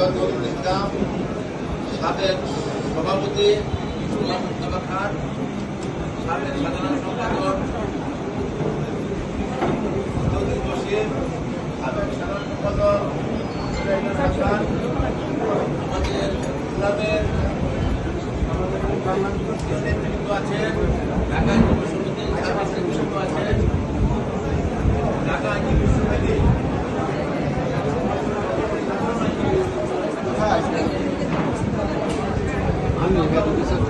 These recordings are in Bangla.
নজরুল ইসলাম সাবেক সভাপতি ইসলাম মুস্তাফা খান, সাবেক সাধারণ সম্পাদক চৌধুরী বসির সাবেক সাধারণ সম্পাদক আমাদের ইসলামের আছেন, ঢাকা সাবেক নেতৃত্ব আছেন, ঢাকা বিশ্ববিদ্যালয় আপনাদের সামনে হাজির হয়েছি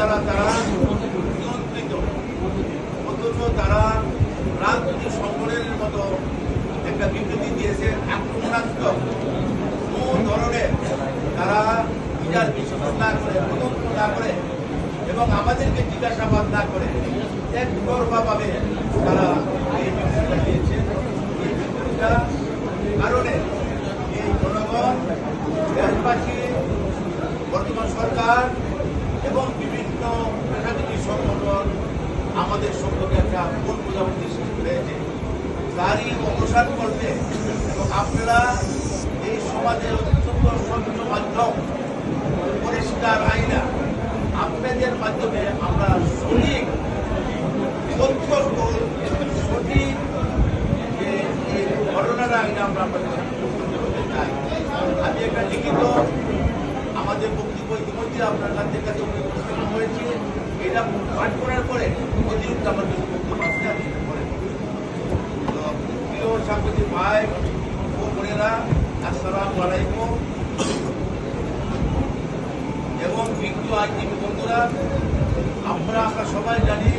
তারা তারা নিয়ন্ত্রিত অথচ তারা রাজনৈতিক সংগঠনের মতো একটা বিবৃতি দিয়েছে, আক্রমণাত্মক কোন ধরনের তারা বিচার বিশ্লেষণ না করে, তদন্ত না করে এবং আমাদেরকে জিজ্ঞাসাবাদ না করে একতরফাভাবে তারা এই বিবৃতিটা দিয়েছে। এই কারণে এই জনগণ, দেশবাসী, বর্তমান সরকার এবং বিভিন্ন সংগঠন আমাদের সম্পর্কে একটা ভুল বোঝাবুঝি সৃষ্টি হয়েছে তারই অবসান করতে এবং আপনারা এই সমাজের অত্যন্ত স্বচ্ছ মাধ্যম পরিষ্কার আইনা আপনাদের মাধ্যমে আমরা সঠিক সঠিক এই আইনা আমরা আপনাদের করতে চাই আমি একটা লিখিত আমাদের বক্তব্য ইতিমধ্যে আপনার কাছে কাছে এটা পাঠ করার পরে অতিরিক্ত আমার কিছু বক্তব্য আমি পরে তো প্রিয় সাংবাদিক ভাই, ও বোনেরা, আসসালামু আলাইকুম। এবং বিজ্ঞ আইনজীবী বন্ধুরা, আমরা আমরা সবাই জানি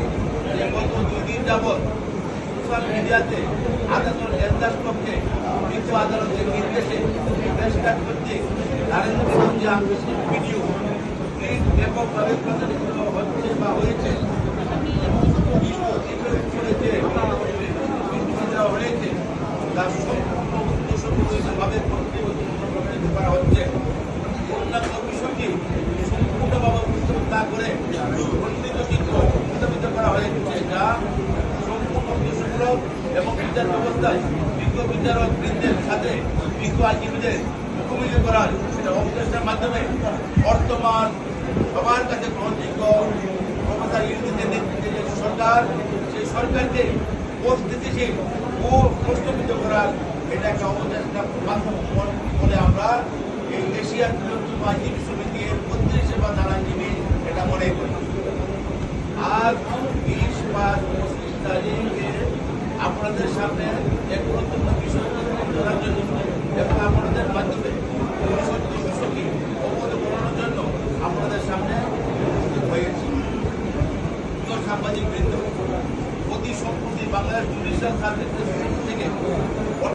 যে গত দুই দিন যাবৎ সোশ্যাল মিডিয়াতে আদালত এন্দাজ পক্ষে বিজ্ঞ আদালতের নির্দেশে গ্রেফতার করতে নরেন্দ্র মোদী আগ্রসী ভিডিও ব্যাপকভাবে প্রচারিত এবং বিচার ব্যবস্থায় বিজ্ঞ বিচারক বৃন্দের সাথে বিজ্ঞ আইনজীবীদের মুখোমুখি করার সেটা অভ্যেসের মাধ্যমে বর্তমান সবার কাছে গ্রহণযোগ্য ক্ষমতা ইউনিটের নেতৃত্বে যে সরকার, সেই সরকারকে ও প্রশ্নবিদ্ধ করার এটা একটা অবচেষ্টা বলে আমরা এই এশিয়ার বৃহত্তম আইনজীবী সমিতির বত্রিশে বা ধারাজীবী এটা মনে করি। আর বিশ পাঁচ পঁচিশ তারিখে আপনাদের সামনে এক গুরুত্বপূর্ণ বিষয় জন্য সাংবাদিক বৃন্দ অতি সম্প্রতি বাংলাদেশ জুডিশিয়াল সার্ভিস থেকে